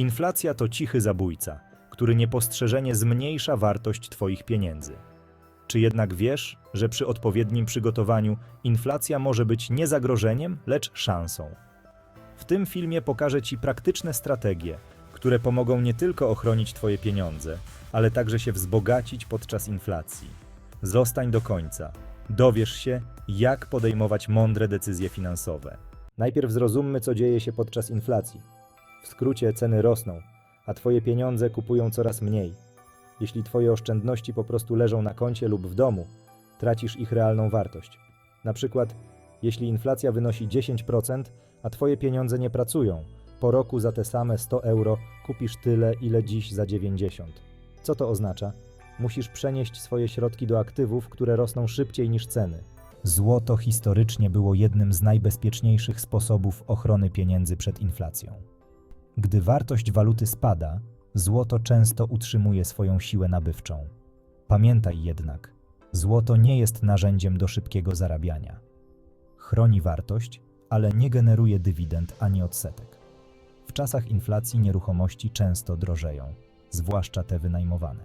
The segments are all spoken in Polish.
Inflacja to cichy zabójca, który niepostrzeżenie zmniejsza wartość Twoich pieniędzy. Czy jednak wiesz, że przy odpowiednim przygotowaniu inflacja może być nie zagrożeniem, lecz szansą? W tym filmie pokażę Ci praktyczne strategie, które pomogą nie tylko ochronić Twoje pieniądze, ale także się wzbogacić podczas inflacji. Zostań do końca. Dowiesz się, jak podejmować mądre decyzje finansowe. Najpierw zrozummy, co dzieje się podczas inflacji. W skrócie ceny rosną, a Twoje pieniądze kupują coraz mniej. Jeśli Twoje oszczędności po prostu leżą na koncie lub w domu, tracisz ich realną wartość. Na przykład, jeśli inflacja wynosi 10%, a Twoje pieniądze nie pracują, po roku za te same 100 euro kupisz tyle, ile dziś za 90. Co to oznacza? Musisz przenieść swoje środki do aktywów, które rosną szybciej niż ceny. Złoto historycznie było jednym z najbezpieczniejszych sposobów ochrony pieniędzy przed inflacją. Gdy wartość waluty spada, złoto często utrzymuje swoją siłę nabywczą. Pamiętaj jednak, złoto nie jest narzędziem do szybkiego zarabiania. Chroni wartość, ale nie generuje dywidend ani odsetek. W czasach inflacji nieruchomości często drożeją, zwłaszcza te wynajmowane.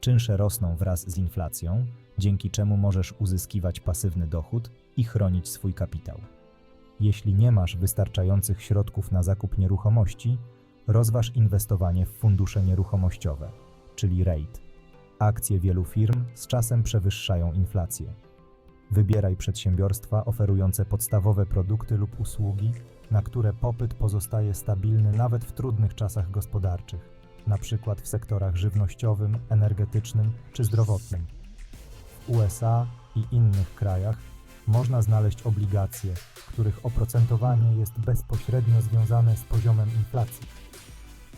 Czynsze rosną wraz z inflacją, dzięki czemu możesz uzyskiwać pasywny dochód i chronić swój kapitał. Jeśli nie masz wystarczających środków na zakup nieruchomości, rozważ inwestowanie w fundusze nieruchomościowe, czyli REIT. Akcje wielu firm z czasem przewyższają inflację. Wybieraj przedsiębiorstwa oferujące podstawowe produkty lub usługi, na które popyt pozostaje stabilny nawet w trudnych czasach gospodarczych, np. w sektorach żywnościowym, energetycznym czy zdrowotnym. W USA i innych krajach można znaleźć obligacje, których oprocentowanie jest bezpośrednio związane z poziomem inflacji.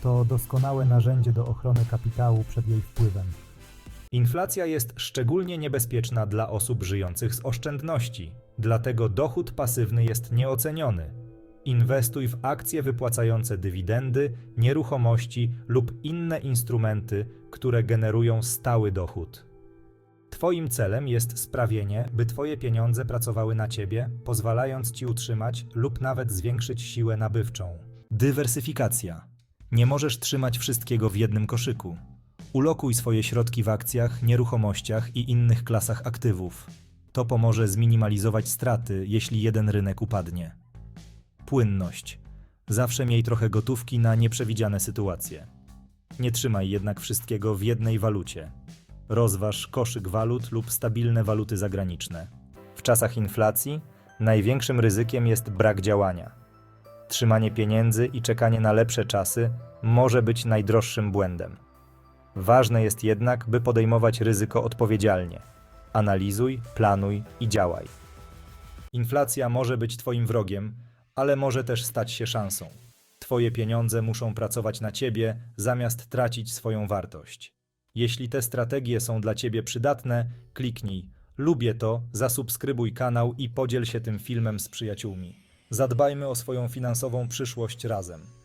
To doskonałe narzędzie do ochrony kapitału przed jej wpływem. Inflacja jest szczególnie niebezpieczna dla osób żyjących z oszczędności, dlatego dochód pasywny jest nieoceniony. Inwestuj w akcje wypłacające dywidendy, nieruchomości lub inne instrumenty, które generują stały dochód. Twoim celem jest sprawienie, by Twoje pieniądze pracowały na Ciebie, pozwalając Ci utrzymać lub nawet zwiększyć siłę nabywczą. Dywersyfikacja. Nie możesz trzymać wszystkiego w jednym koszyku. Ulokuj swoje środki w akcjach, nieruchomościach i innych klasach aktywów. To pomoże zminimalizować straty, jeśli jeden rynek upadnie. Płynność. Zawsze miej trochę gotówki na nieprzewidziane sytuacje. Nie trzymaj jednak wszystkiego w jednej walucie. Rozważ koszyk walut lub stabilne waluty zagraniczne. W czasach inflacji największym ryzykiem jest brak działania. Trzymanie pieniędzy i czekanie na lepsze czasy może być najdroższym błędem. Ważne jest jednak, by podejmować ryzyko odpowiedzialnie. Analizuj, planuj i działaj. Inflacja może być Twoim wrogiem, ale może też stać się szansą. Twoje pieniądze muszą pracować na Ciebie, zamiast tracić swoją wartość. Jeśli te strategie są dla Ciebie przydatne, kliknij lubię to, zasubskrybuj kanał i podziel się tym filmem z przyjaciółmi. Zadbajmy o swoją finansową przyszłość razem.